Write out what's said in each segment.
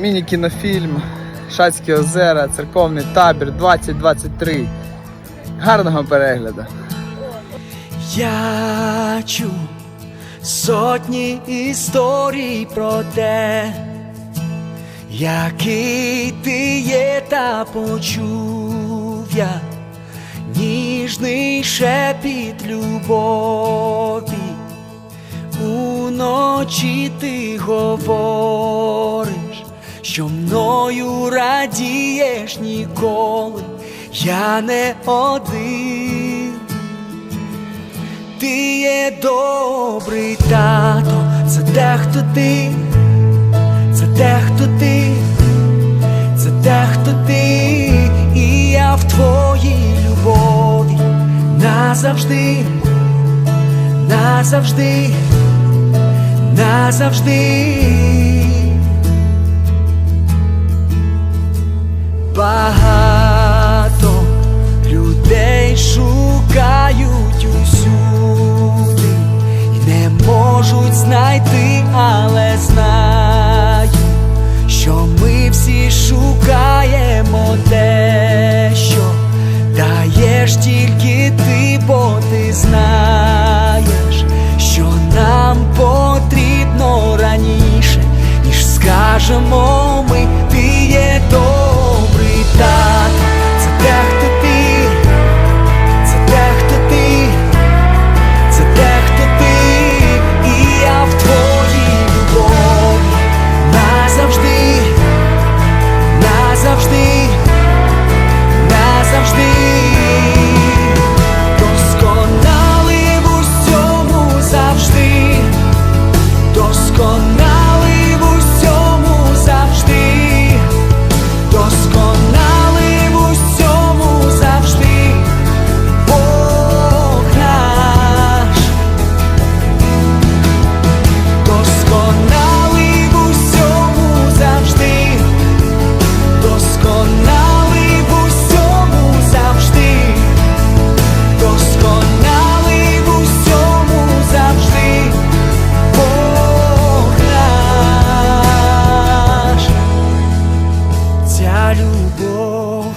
міні-кінофільм Шацькі озера, церковний табір 2023. Гарного перегляду! Я чув сотні історій про те, який ти є, та почув я ніжний шепіт любові. Уночі ти говориш, що мною радієш ніколи, я не один. Ти є добрий тато, це те, хто ти, це те, хто ти, це те, хто ти, і я в твоїй любові назавжди, назавжди, назавжди. Багато людей шукають усюди і не можуть знайти, любов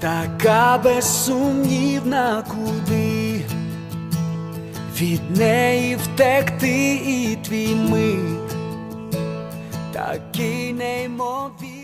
така безсумнівна, куди від неї втекти і твій мир такий неймовірний.